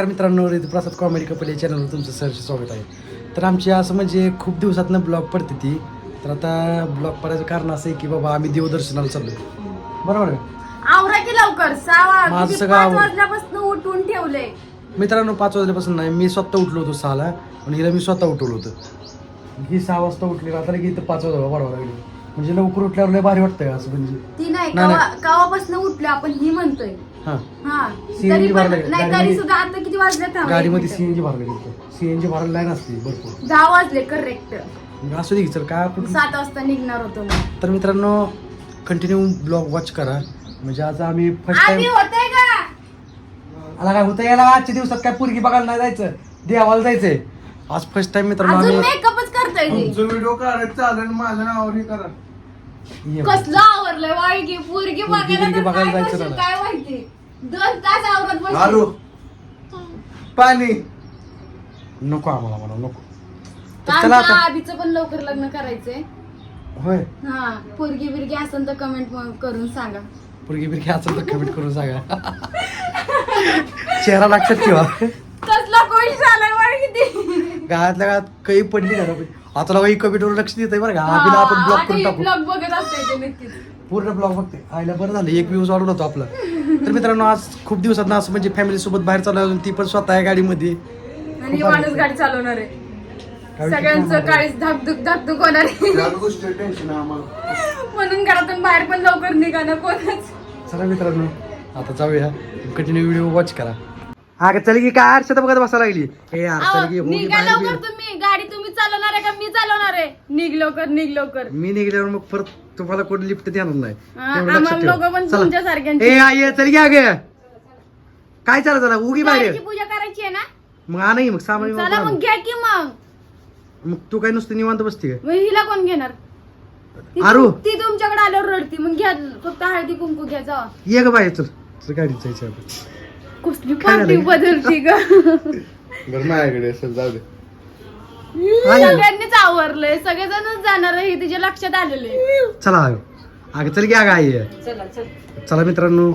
नमस्कार मित्रांनो प्रसाद comedy couple या चॅनलवर तुमचं सहर्ष स्वागत आहे. तर आमची असं म्हणजे खूप दिवसातनं ब्लॉग पडते ती. तर आता ब्लॉग पडायचं कारण असं आहे की बाबा आम्ही देवदर्शनाला चाललो बरोबर आहे आवरा की लवकर सहा माझं सगळं. वाजल्यापासून उठून ठेवले मित्रांनो पाच वाजल्यापासून नाही मी स्वतः उठलो होतो सहाला. आणि हिला मी स्वतः उठवलं होतं. ही सहा वाजता उठली आता की इथं पाच वाजता वाढवा लागली म्हणजे लवकर उठल्यावर लय भारी वाटतंय असं म्हणजे. ती नाही नाही, कवा कवापासून उठलो आपण ही म्हणतोय. हां. हा. CNG तरी पण भरलंय. नाही तरी गाडीमध्ये- सुद्धा आता किती वाजले थांब एक गाडीमध्ये मिनिट. सीएनजी भरलं गेलं सीएनजी भरायला लाईन असते भरपूर. दहा वाजले करेक्ट असू दे की चल काय आपण सात वाजता निघणार होतो तर मित्रांनो कंटिन्यू ब्लॉग वॉच करा. म्हणजे आज आम्ही फर्स्ट टाइम होतंय का? आला काय होतं याला? आजच्या दिवसात काय पुरगी बघायला नाही जायचं? देवाला जायचंय. आज फर्स्ट टाइम मित्रांनो अजून आम्ही मेकअपच करतोय ती तुमचं व्हिडिओ काढायचं चालेल माझं नावावर हे करा. कसलं आवरलंय वाळगी पुरगी बघायला बिरगी तर बघायला काय जायचं करशील, ना. काय माहिती? दोन तास आवरत बसली. पाणी. नको आम्हाला म्हणा नको. तर आमच्या चला आता. आधीचं पण लवकर लग्न करायचंय. होय. हा पोरगी बिरगी असेल तर कमेंट करून सांगा. पुरगी बिरगी असेल तर कमेंट करून सांगा. चेहरा लक्षात ठेवा. कसला कोणी झालाय वाळ किती गावातल्या गावात काही पडली ना आता लोक कमेंटवर लक्ष देत बरं का. आम्ही आपण ब्लॉक करून टाकू. ब्लॉग बघत असते ते नक्कीच. पूर्ण ब्लॉग बघते. आईला बरं झालं एक व्ह्यूज वाढवला होतो आपला. तर मित्रांनो आज खूप दिवसात असं म्हणजे फॅमिली सोबत बाहेर चालू ती पण स्वतः आहे गाडीमध्ये. आणि माणूस गाडी चालवणार आहे. सगळ्यांचं. काळीच धाकधुक धाकधुक होणार आहे. आहे म्हणून घरातून बाहेर पण लवकर निघाणं कोणच. चला मित्रांनो आता जाऊया. कंटिन्यू व्हिडिओ वॉच करा. हा का चल की काय आरशात बघत बसायला लागली. हे निघा लवकर तुम्ही. गाडी चालवणार आहे का? मी चालवणार आहे. निघ लवकर निघ लवकर. मी निघल्यावर मग परत तुम्हाला कोण लिफ्ट देणार नाही. तेवढं लक्षात आम्हाला ठेवा. लोकं पण चला. तुमच्यासारख्यांची. ए आई चल घ्या ग. काय चालत झाला उगी बाहेर. गाडीची पूजा करायची आहे ना? मग आणा की मग सामान चला मग घ्या की मग. मग तू काय नुसतं निवांत बसते मग हिला कोण घेणार? ती- आरू. ती तुमच्याकडे आल्यावर रडती. मग घ्या फक्त हळदी कुंकू घ्या जावा ये ग बाहेर चल. चल गाडीत जायचं आपण कसली पार्टी? बदलती ग? बरं माझ्याकडे असेल जाऊ दे? सगळ्यांनीच आवरलंय. सगळेजणच जाणार आहे हे तिच्या लक्षात आलेले चला अगं चल घ्या गाई चला चल. चला मित्रांनो.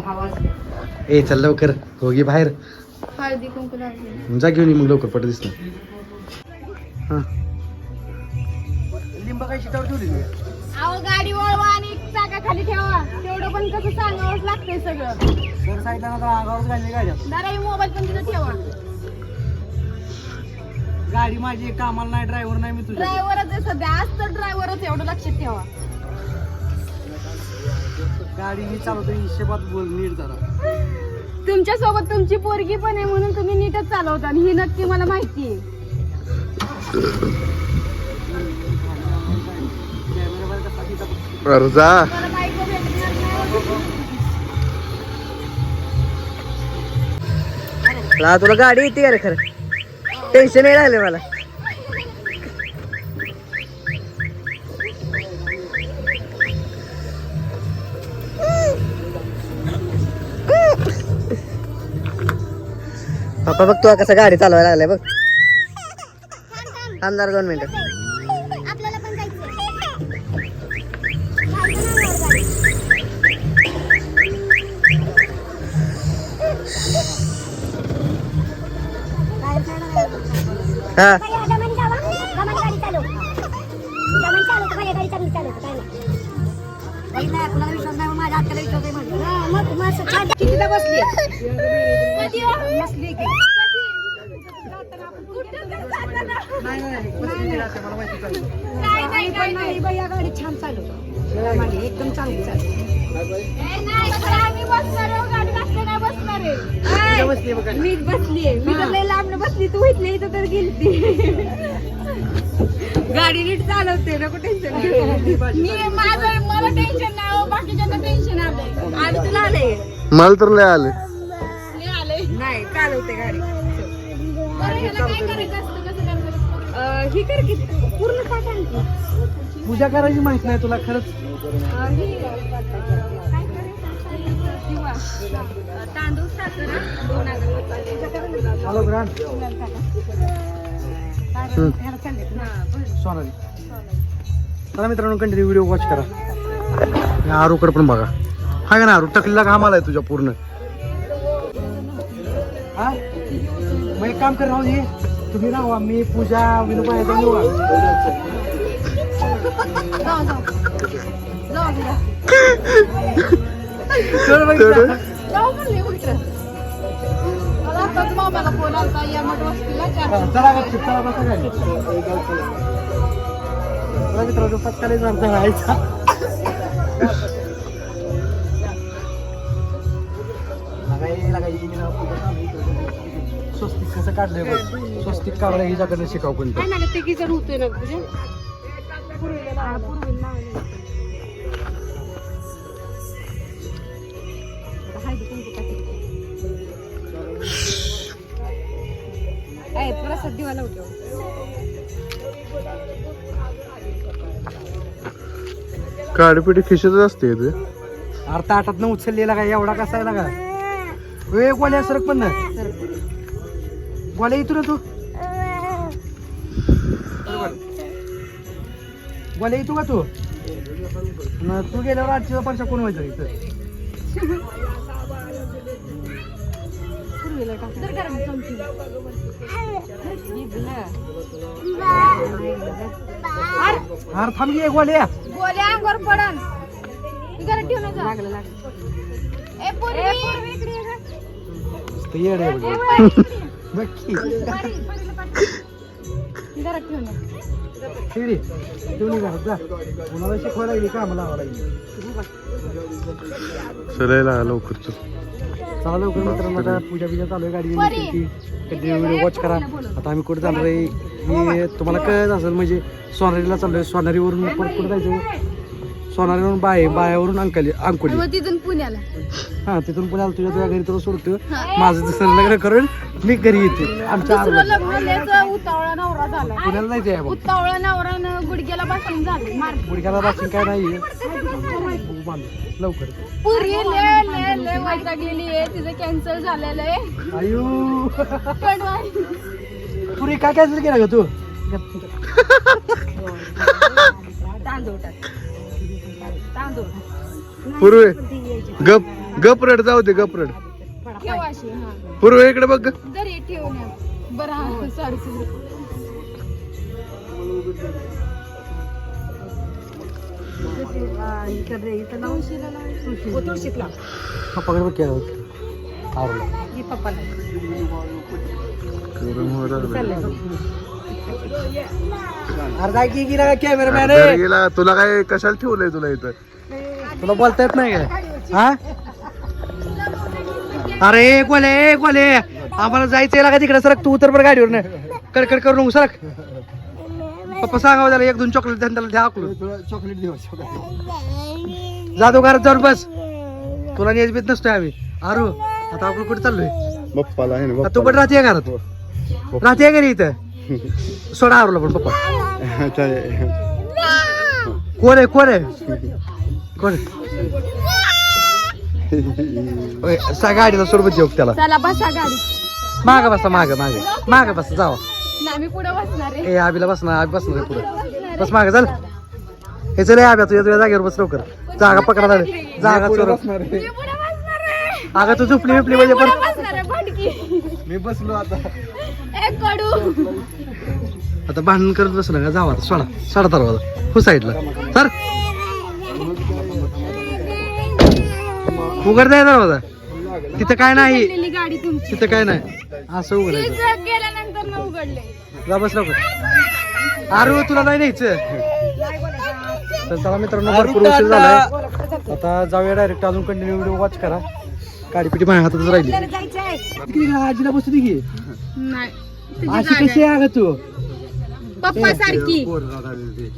ए चल लवकर. हो गे बाहेर. हळदी कुंकू लागली जा घेऊन ये मग लवकर पट दिसत हा. लिंब काय शिटावर ठेवली अहो गाडी वळवा आणि चाका खाली ठेवा. तेवढं पण कसं सांगावंच लागतंय सगळं. जरा मोबाईल पण तिथं ठेवा. गाडी माझी कामाला नाही ड्रायव्हर नाही मी तुझ्या ड्रायव्हरच आहे सध्या. आज तर ड्रायव्हरच एवढं लक्षात ठेवा. गाडी मी चालवतो हिशेबात बोल नीट जरा. तुमच्यासोबत तुमची पोरगी पण आहे म्हणून तुम्ही नीटच चालवता आणि ही नक्की मला माहिती आहे. बरं जा. मला बायको भेटणार नाही. ला तुला गाडी येते का रे खरं? टेन्शन नाही राहिले मला. पप्पा बघ तू कसं गाडी चालवायला लागलाय बघ. थांब जरा दोन मिनिटं. छान कितीला बसली कधी हो? बसली की कुठं तर नाही नाही पत्नी राहते, मला माहिती चालू काय नाही काय नाही बाई या गाडी छान माझी एकदम चांगली चालव ए, नाही, तर आम्ही बसणार आहे, गाडी असते नाही बसणार आहे. बसली बघा मीच बसलीये मी तर लय लांब बसली तू इथली इथं तर गेलती गाडी नीट चालवते नको टेन्शन मी माझं मला टेन्शन नाही हो, बाकीच्यांना टेन्शन आलंय. आणि तुला आलंय? मला तर लय आले नाही चालवते गाडी. बरं, ह्याला काय करायचं? असतं, कसं करायचं? अं, ही कर की पूर्ण. पूजा करायची माहीत नाही तुला खरंच. अं, ही, काय करायचं? किंवा, अं, तांदूळ साखर हा, दोन अगरबत्ती. हॅलो ग्रांड ह्याला चाललेत ना. सोनाली. चला मित्रांनो कंटिन्यू व्हिडिओ वॉच करा. आरूकडे पण बघा. हा का ना आरू? टकलीला घाम आलाय तुझ्या पूर्ण. हा? मग एक काम कर राहू दे. तुम्ही राहा मी पूजा विनोबा जाऊन येऊ का? जाऊ जाऊ जाऊ दे. चल बाई, थोडं. जा. जाऊ म्हणले उलटं. मला आताच कसं काढलंय बघ? स्वस्तिक काढायला हिच्याकडनं शिकाव कोणतं? ना ते जण होतोय ना आहे प्रसाद दिवाला होतो. काडीपिटी खिशातच असते ते. अर्धा ताटात न उचललेला काय एवढा कसा आहे ना का? वे गोल्या सरक पण ना. गोल्या येतो ना तू गोल्या येतो का तू? न तू गेल्यावर आजची पंचा कोण व्हायचं इथं अरे थांब घे गोल्या गोल्या अंगावर पडन ठेवून जा लागलं लागलं ए पूर्वी इकडे ये गं. नुसतं येड आहे ए, बघ. परी, इकडे ये. बघ की. परी, परीला पाठव. घरात ठेवून जा. शिडी, ठेवून ये घरात जा कुणाला शिकवायला लागली का? मला लावा लागली. चलायला लवकर चल लवकर मित्रांनो आता पूजा बिजा चालू आहे गाडी व्हिडिओ वॉच करा. आता आम्ही कुठे जाणार आहे मी तुम्हाला कळत असेल म्हणजे सोनारीला चाललोय. सोनारीवरून परत कुठे जायचं सोनारीवरून बाय बायावरून अंकली अंकोली. मग तिथून पुण्याला. हा तिथून पुण्याला तुझ्या तुझ्या घरी तुला सोडतो. माझं दुसरं लग्न करून मी घरी येते. आमच्या दुसरं. लग्न उतावळा नवरा झाला पुण्याला जायचं आहे बघ उतावळा नवरानं गुडघ्याला बसून झालं. मार गुडघ्याला राशन काय नाही. लवकर. पुरी ले ले ले वैतागलेली आहे. तिचं कॅन्सर झालेलं आहे. आयु. पण पुरी काय कॅन्सल केलं का तू? तांदूळ टाक. तांदूळ पूर्वे. गप गप रड जाऊ दे गप रड. ठेव अशी हा. पूर्वे इकडे बघ. दरी ठेवून. बरं हा सॉरी बघ केलं आवडलं अरे जाय की गेला कॅमेरामॅन घरी गेला. तुला काय कशाला ठेवलंय तुला इथं? तुला बोलता येत नाही काय? हा? अरे कोले ए कोले. आम्हाला जायचंय लागा तिकडे. सरक तू उतर बरं गाडीवर ना कडकड करू नको सरक. पप्पा सांगावं त्याला एक दोन चॉकलेट द्या त्याला द्या आकलून चॉकलेट देऊ जातो घरात जाऊन बस. तुला नेजबीत नसतोय आम्ही. आरू आता आपण कुठे चाललोय? बाप्पाला आहे ना तू पण राहते घरात. राहते घरी इथं. सोडा आरूला पण पप्पा. कोण आहे कोण आहे? कोण सा गाडीला सोडबत येऊ त्याला चला बसा गाडी माग बसा माग माग. माग बसा जावा. नाही मी पुढे बसणार आहे. ए आबीला बसणार आबी बसणार आहे पुढे. बस माग चल. हे चल आब्या तुझ्या तुझ्या जागेवर बस लवकर. जागा पकडा झाली जागा चोर. मी पुढे बसणार आहे. अगं तू झुपली बिपली म्हणजे पण पुढे बसणार आहे भांडकी. मी बसलो आता. आता भांडण करत बसलं का? जावा सोडा. सोडा दरवाजा. हो साईडला. सर उघड जाय दरवाजा. तिथं काय नाही. उघडलेली गाडी तुमची. तिथं काय नाही. असं उघड. न जा बस लवकर. आरू तुला नाही न्यायचं. तर चला मित्रांनो भरपूर उशीर झालाय. आता जाऊया डायरेक्ट अजून कंटिन्यू व्हिडिओ वॉच करा. गाडीपिटी माझ्या हातातच राहिली. आजीला बसू दे की. नाही. अशी कशी आहे. तू? पप्पा सारखी.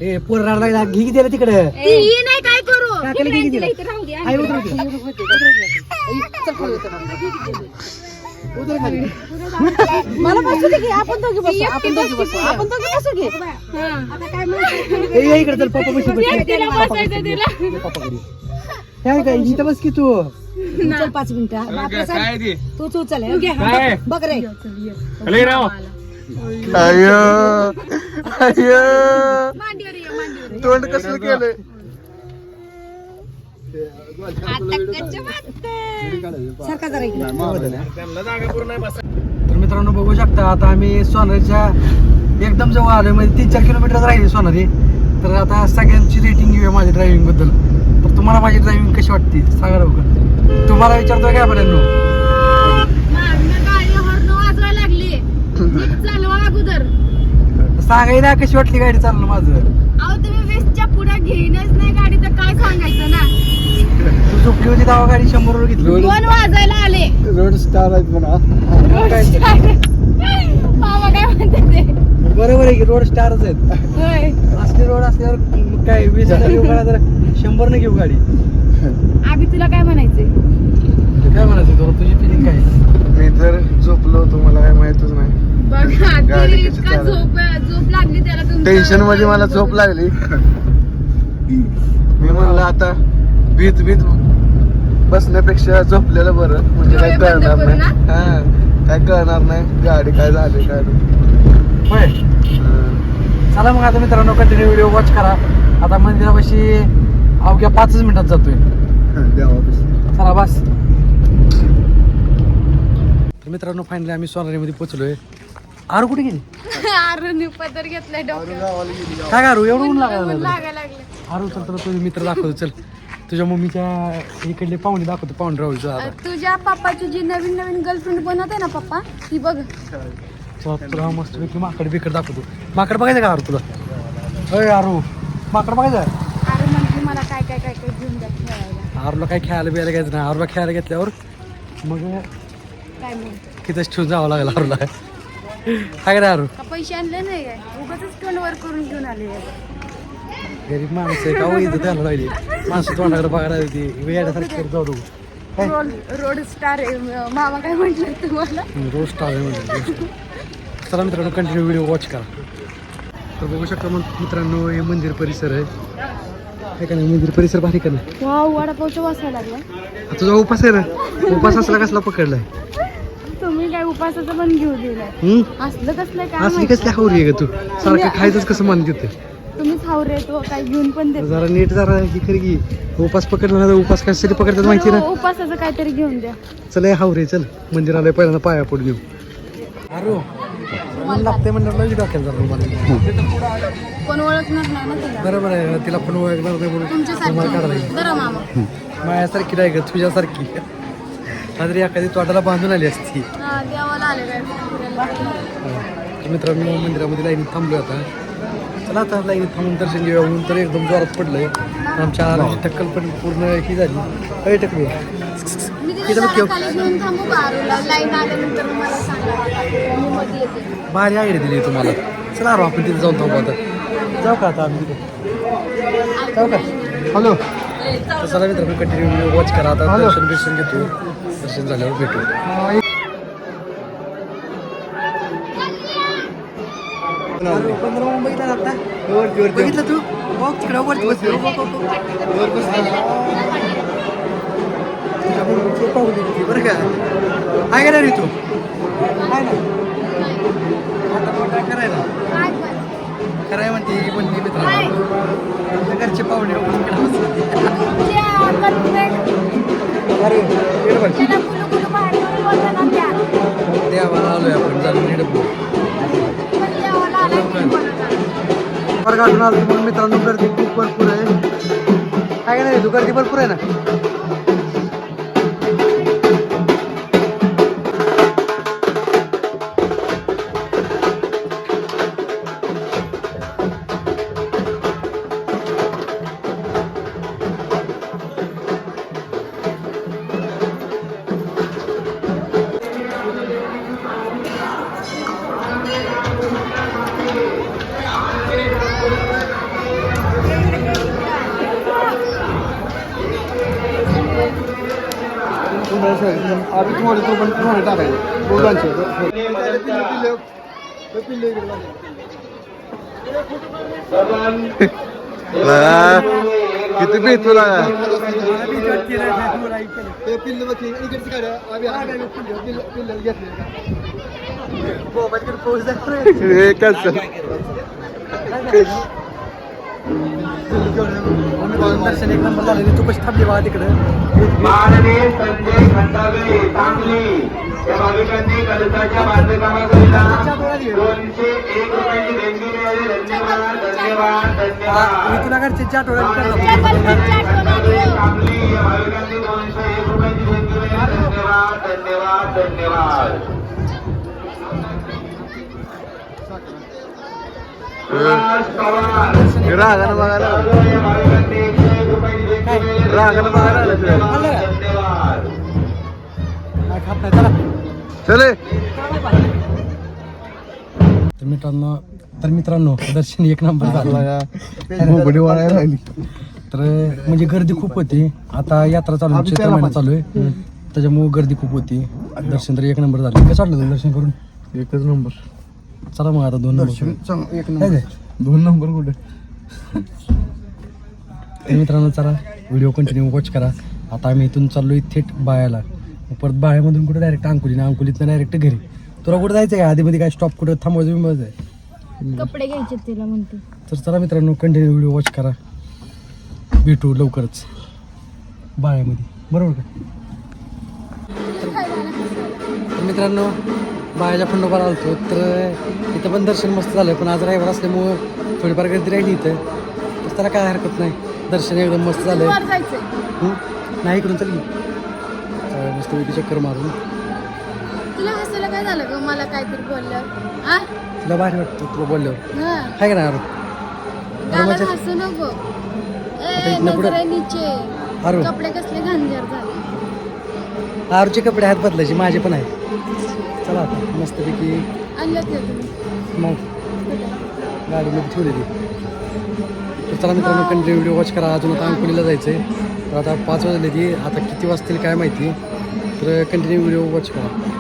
ए पोर लागला. घे की त्याला तिकडे? ती नाही काय करू? काकाला घे की तिला. इथे राहू दे आई उतर की. उतर खाली. मला बसू दे की आपण दोघी बसू आपण दोघी बसू आपण दोघी बसू घे ए, ये इकडे चल पप्पा बशी बस. तिला बसायचं तिला. पप्पाकडे काय काय इथं बस की तू. चल पाच मिनिटं. तू? तू चल हे. बघ रे. अय्यो अय्यो मांडीवर ये मांडीवर तोंड कसलं केलंय? आता कच्चे वाटतं. सारखा जरा इकडे. तर मित्रांनो बघू शकता आता आम्ही सोनारीच्या एकदम जवळ आलोय. म्हणजे तीन चार किलोमीटर राहिली सोनारी. तर आता सगळ्यांची रेटिंग घेऊया माझ्या ड्रायव्हिंगबद्दल. तर तुम्हाला माझी ड्रायव्हिंग कशी वाटते? सांगा लवकर. तुम्हाला विचारतोय काय पर्यंत सांगाय ना कशी वाटली गाडी चालणं माझं? अहो तुम्ही वीसच्या पुढे घेईनच नाही गाडी तर काय सांगायचं ना? तू झोपली होती तेव्हा गाडी शंभर घेतली दोन वाजायला आले. रोड स्टार आहेत म्हणा मामा काय म्हणते ते की रोड स्टारच आहेत. होय. असले रोड असल्यावर मग काय वीस घेऊ गाडी तर शंभर न घेऊ गाडी. आधी तुला काय म्हणायचंय? काय म्हणायचं तुला तुझी फिलिंग काय? मी तर झोपलो तुम्हाला काय माहितच नाही. बघा गाडी ती कशी इतका चालू? झोप झोप लागली त्याला तुमच्या. टेन्शनमध्ये मला झोप लागली. मी म्हणलं आता भीत भीत बसण्यापेक्षा झोपलेलं बरं. म्हणजे काय डोळे बंद कळणार नाही. हा काय कळणार नाही. गाडी काय झाली काय नाही. होय. चला मग आता मित्रांनो कंटिन्यू व्हिडिओ वॉच करा. आता मंदिरापाशी अवघ्या पाचच मिनिटात जातोय. चला बस. तर मित्रांनो फायनली आम्ही सोनारीमध्ये पोहोचलोय. आरू कुठे गेली? अरुण पदर घेतलाय डॉक्टर काय आरू? एवढं ऊन लागायला लागलं. आरू चल तुला तुझे मित्र दाखवतो. चल. तुझ्या मम्मीच्या इकडले पाहुणे दाखवतो पाहुणे राहू आता तुझ्या पप्पाची जी नवीन नवीन गर्लफ्रेंड बनवते ना पप्पा ती बघ. तुला मस्त पैकी माकड बिकड दाखवतो. माकड बघायचं का आरू तुला? अय आरू. माकड बघायचं? अरे म्हणजे मला काय काय काय काय घेऊन द्या खेळायला. आरूला काय खेळायला बिळायला घ्यायचं नाही. आरूला खेळायला घेतल्यावर मग काय मग? तिथंच ठेवून जावं लागेल आरूला. काय रे आरू? का पैसे आणले नाही काय? उगाच करून घेऊन आले गरीब माणसं आहे का? हो इथं माणसं तोंडाकडे बघायला होती वेळासारखी करत जाऊ नको. रोड रोड स्टार आहे. मामा काय म्हटलं तुम्हाला? रोज टाळ आहे म्हणजे. चला मित्रांनो कंटिन्यू व्हिडिओ वॉच करा. तर बघू शकता मग मित्रांनो हे मंदिर परिसर आहे. हे का नाही? मंदिर परिसर भारी का नाही? वडापावचं लागला. हा, तुझा उपास आहे ना उपास असला कसला पकडलाय? तुम्ही काय उपासाचं पण घेऊ दिलाय हम्म? असलं कसलं काय असली माहिती. कसली हावरी आहे का तू? सारखं खायचंच कसं मान देते तुम्हीच हावरे तो काय घेऊन पण देत जरा नीट जरा ही खरी की. उपास पकडला ना तर उपास कशासाठी पकडतात माहिती ना? उपासाचं काहीतरी घेऊन द्या. चल हे हावरे चल. मंदिराला पहिल्यांदा पाया पडून येऊ अरे मन लागते म्हणलं मला कोण ओळखणार नाही ना तुला? बरोबर आहे तिला पण ओळखणार नाही म्हणून काढायला तुमच्यासारखी बरं मामा. माझ्यासारखी नाही ग तुझ्यासारखी. तरी एखादी तोंडाला बांधून आली असती. हा, देवाला आले काय फिरायला. तर मित्रांनो मंदिरामध्ये लाईनीत थांबलो आता. चला आता लाईनीत थांबून दर्शन घेऊया म्हणून तर एकदम जोरात पडलंय. आमच्या आरामची टक्कल पण पूर्ण ही झाली. अय टक्कल. इथं बघ जरा खाली घेऊन थांबू का आरूला? लाईन आल्यानंतर मला सांगा. मी मध्ये येते. भारी आयडिया दिली तुम्हाला. चला रो आपण तिथे जाऊन थांबू आता. जाऊ का आता आम्ही तिथे? जाऊ का? हॅलो. तर चला मित्रांनो कंटिन्यू व्हिडिओ वॉच करा आता. दर्शन बिर्शन घेतो. दर्शन झाल्यावर भेटू. पंधरा मुंबईला आता बघितलं तू? बघ तिकडे वरती बसली. तुझ्या मुंबईची पाहुली होती बरं का? आहे का रे तू? आहे ना आता काय करायला? कराय म्हणते ही म्हणते मित्र घरचे पाहुणे girlfriend अरे. देवाला आलोय आपण बोलता. बरं काढून आलो. म्हणून मित्रांनो गर्दी खूप भरपूर आहे. काय नाही तू? गर्दी भरपूर आहे ना? आधी थोडे तो पण थोडे टाकायचे दोघांचे किती भीत तुला ते पिल्ल बघ इकडची गाड्या आम्ही पिल्ल पिल्ल घेतले हे कसं दर्शन एक नंबर झालेली तू कशी थांबली माननीय संजय खंडागळे सांगली या भाविकांनी कलसाच्या बांधकामाकरिता दोनशे एक रुपयाची देणगी मिळाली. धन्यवाद धन्यवाद धन्यवाद. मी तुला घरचे चाट खंडागळे सांगली या भाविकांनी दोनशे एक रुपयाची देणगी मिळाली. धन्यवाद धन्यवाद धन्यवाद. रागानं बघायला रागानं बघायला आलं तुला. चला तर मित्रांनो तर मित्रांनो दर्शन एक नंबर झालं. वाढायला लागली तर म्हणजे गर्दी खूप होती. आता यात्रा चालू चैत्र महिना चालू आहे. त्याच्यामुळे गर्दी खूप होती. दर्शन तर एक नंबर झालं. कसं वाटलं दर्शन करून? एकच नंबर. चला मग आता दोन नंबर एक? दोन नंबर कुठे? तर मित्रांनो चला. व्हिडिओ कंटिन्यू वॉच करा. आता आम्ही इथून चाललोय थेट बायाला. परत बायामधून कुठे डायरेक्ट अंकुलीने अंकुलीतनं डायरेक्ट घरी. तुला कुठं जायचं आहे आधीमध्ये काय स्टॉप कुठं थांबवायचं बिंबवायचं आहे? कपडे घ्यायचे तिला म्हणते. तर चला मित्रांनो कंटिन्यू व्हिडिओ वॉच करा. भेटू लवकरच. बाळ्यामध्ये बरोबर का? तर मित्रांनो बाळ्याच्या खंडोबाला आलतो तर इथं पण दर्शन मस्त झालं पण आज रविवार असल्यामुळं थोडीफार गर्दी राहिली इथं. तर त्याला काय हरकत नाही. दर्शन एकदम मस्त झालं? नाही इकडून चल मस्त पैकी चक्कर मारून. तुला हसायला काय झालं ग? मला काहीतरी बोललं. तुला भारी वाटतं तुला बोलल्यावर. आहे का नाही अरू गाला मजा- हसू नको. नीचे. कपडे कसले घांजर झाले. आरूचे कपडे आहेत बदलायचे माझे पण आहेत. चला आता मस्तपैकी मग गाडीमध्ये ठेवली ती तर चला मित्रांनो कंटिन्यू व्हिडिओ वॉच करा. अजून आता अंकुलीला जायचं आहे तर आता पाच वाजले ती आता किती वाजतील काय माहिती. तर कंटिन्यू व्हिडिओ वॉच करा.